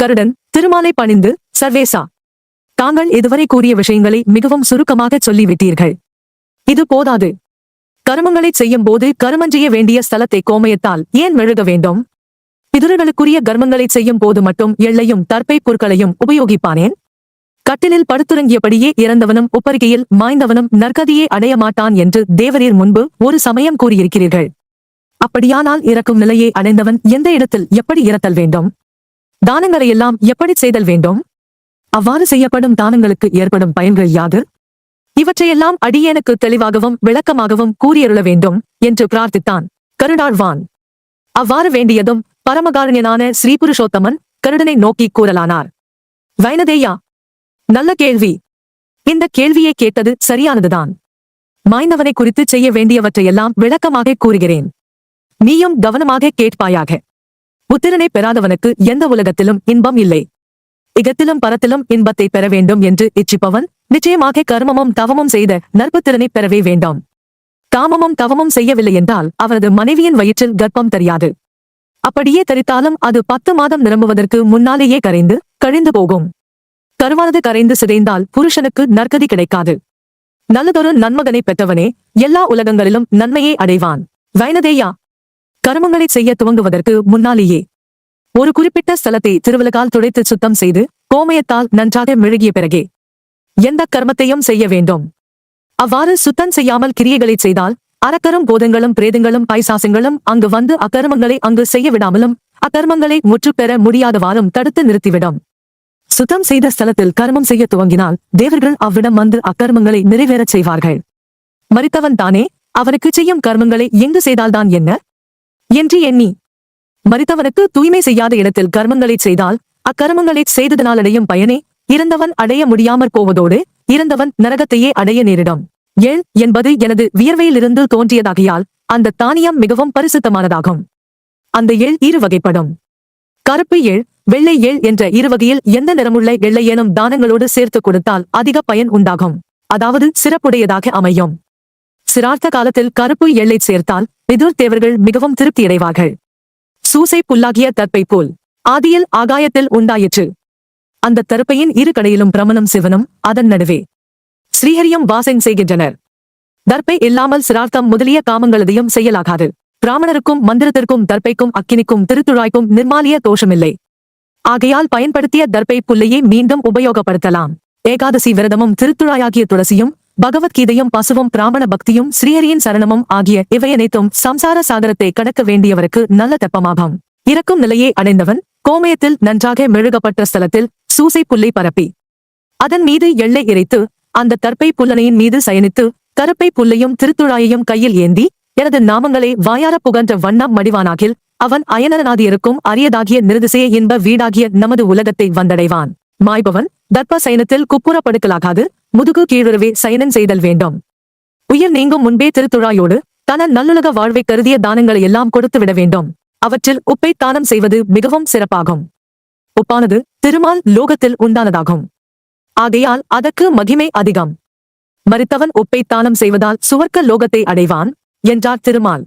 கருடன் திருமாலை பணிந்து சர்வேசா. தாங்கள் இதுவரை கூறிய விஷயங்களை மிகவும் சுருக்கமாக சொல்லிவிட்டீர்கள். இது போதாது. கருமங்களைச் செய்யும் போது கருமஞ்செய்ய வேண்டிய ஸ்தலத்தை கோமயத்தால் ஏன் மெழுக வேண்டும்? பிதுர்களுக்குரிய கர்மங்களை செய்யும் போது மட்டும் எள்ளையும் தற்பை பொருட்களையும் உபயோகிப்பானேன்? கட்டிலில் படுத்துறங்கியபடியே இறந்தவனும் உப்பரிகையில் மாய்ந்தவனும் நற்கதியே அடைய மாட்டான் என்று தேவரீர் முன்பு ஒரு சமயம் கூறியிருக்கிறீர்கள். அப்படியானால் இறக்கும் நிலையை அடைந்தவன் எந்த இடத்தில் எப்படி இறத்தல் வேண்டும்? தானங்களையெல்லாம் எப்படி செய்தல் வேண்டும்? அவ்வாறு செய்யப்படும் தானங்களுக்கு ஏற்படும் பயன்கள் யாது? இவற்றையெல்லாம் அடியேனுக்கு தெளிவாகவும் விளக்கமாகவும் கூறியருள வேண்டும் என்று பிரார்த்தித்தான் கருடாழ்வான் அவ்வாறு வேண்டியதும் பரமகாரணியனான ஸ்ரீபுருஷோத்தமன் கருடனை நோக்கி கூறலானார். வைனதேயா நல்ல கேள்வி. இந்த கேள்வியை கேட்டது சரியானதுதான். மாய்ந்தவனை குறித்து செய்ய வேண்டியவற்றையெல்லாம் விளக்கமாக கூறுகிறேன். நீயும் கவனமாக கேட்பாயாக. புத்திரனை பெறாதவனுக்கு எந்த உலகத்திலும் இன்பம் இல்லை. இகத்திலும் பரத்திலும் இன்பத்தை பெற வேண்டும் என்று இச்சிப்பவன் நிச்சயமாக கர்மமும் தவமும் செய்த நற்புத்திறனை பெறவே வேண்டாம். காமமும் தவமும் செய்யவில்லை என்றால் அவரது மனைவியின் வயிற்றில் கர்ப்பம் தெரியாது. அப்படியே தரித்தாலும் அது பத்து மாதம் நிரம்புவதற்கு முன்னாலேயே கரைந்து கழிந்து போகும். கருவானது கரைந்து சிதைந்தால் புருஷனுக்கு நற்கதி கிடைக்காது. நல்லதொரு நன்மகனை பெற்றவனே எல்லா உலகங்களிலும் நன்மையை அடைவான். வைனதேயா கருமங்களை செய்ய துவங்குவதற்கு முன்னாலேயே. ஒரு குறிப்பிட்ட ஸ்தலத்தை திருவிழகால் துடைத்து சுத்தம் செய்து கோமயத்தால் நன்றாக மெழுகிய பிறகே. எந்த கர்மத்தையும் செய்ய வேண்டும். அவ்வாறு சுத்தம் செய்யாமல் கிரியைகளைச் செய்தால் அறக்கரும் போதங்களும் பிரேதங்களும் பைசாசங்களும் அங்கு வந்து அக்கர்மங்களை அங்கு செய்ய விடாமலும் அக்கர்மங்களை முற்றுப்பெற முடியாதவாறும் தடுத்து நிறுத்திவிடும். சுத்தம் செய்த ஸ்தலத்தில் கர்மம் செய்ய துவங்கினால் தேவர்கள் அவ்விடம் வந்து அக்கர்மங்களை நிறைவேறச் செய்வார்கள். மறித்தவன் தானே அவருக்கு செய்யும் கர்மங்களை எங்கு செய்தால்தான் என்ன? என்று எண்ணி. மறித்தவனுக்கு தூய்மை செய்யாத இடத்தில் கர்மங்களைச் செய்தால் அக்கர்மங்களைச் செய்ததனால் அடையும் பயனே இறந்தவன் அடைய முடியாமற் போவதோடு இறந்தவன் நரகத்தையே அடைய நேரிடும். எள் என்பது எனது வியர்வையிலிருந்து தோன்றியதாகையால் அந்த தானியம் மிகவும் பரிசுத்தமானதாகும். அந்த எள் இரு வகைப்படும். கருப்பு எள் வெள்ளை எள் என்ற இரு வகையில் எந்த நிறமுள்ள எள்ளையேனும் தானங்களோடு சேர்த்து கொடுத்தால் அதிக பயன் உண்டாகும். அதாவது சிறப்புடையதாக அமையும். சிரார்த்த காலத்தில் கருப்பு எள்ளை சேர்த்தால் எதிர் தேவர்கள் மிகவும் திருப்தியடைவார்கள். சூசை புல்லாகிய தற்பை போல் ஆதியில் ஆகாயத்தில் உண்டாயிற்று. அந்த தருப்பையின் இரு கடையிலும் பிரமணம் சிவனும் அதன் நடுவே ஸ்ரீஹரியும் வாசம் செய்கின்றனர். தர்ப்பை இல்லாமல் சிரார்த்தம் முதலிய காமங்களதையும் செய்யலாகாது. பிராமணருக்கும் மந்திரத்திற்கும் தர்ப்பைக்கும் அக்கினிக்கும் திருத்துழாய்க்கும் நிர்மாலிய தோஷமில்லை. ஆகையால் பயன்படுத்திய தர்ப்பை புல்லையே மீண்டும் உபயோகப்படுத்தலாம். ஏகாதசி விரதமும் திருத்துழாயாகிய துளசியும் பகவத்கீதையும் பசுவும் பிராமண பக்தியும் ஸ்ரீஹரியின் சரணமும் ஆகிய இவையனைத்தும் சம்சார சாகரத்தை கடக்க வேண்டியவருக்கு நல்ல தெப்பமாகும். இறக்கும் நிலையை அடைந்தவன் கோமயத்தில் நன்றாக மெழுகப்பட்ட ஸ்தலத்தில் சூசை புல்லை பரப்பி அதன் மீது எள்ளை இறைத்து அந்த தற்பை புல்லனையின் மீது சயனித்து கருப்பை புல்லையும் திருத்துழாயையும் கையில் ஏந்தி எனது நாமங்களை வாயார புகன்ற வண்ணம் மடிவானாகில் அவன் அயனரனாதியருக்கும் அரியதாகிய நிருதிசைய இன்ப வீடாகிய நமது உலகத்தை வந்தடைவான். மாய்பவன் தர்ப்ப சயனத்தில் குப்புறப்படுக்கலாகாது முதுகு கீழுறவே சயனம் செய்தல் வேண்டும். உயிர் நீங்கும் முன்பே திருத்துழாயோடு தன நல்லுலக வாழ்வை கருதிய தானங்களை எல்லாம் கொடுத்து விட வேண்டும். அவற்றில் உப்பை தானம் செய்வது மிகவும் சிறப்பாகும். உப்பானது திருமால் லோகத்தில் உண்டானதாகும். ஆகையால் அதற்கு மகிமை அதிகம். மறித்தவன் உப்பை தானம் செய்வதால் சுவர்க்க லோகத்தை அடைவான் என்றார் திருமால்.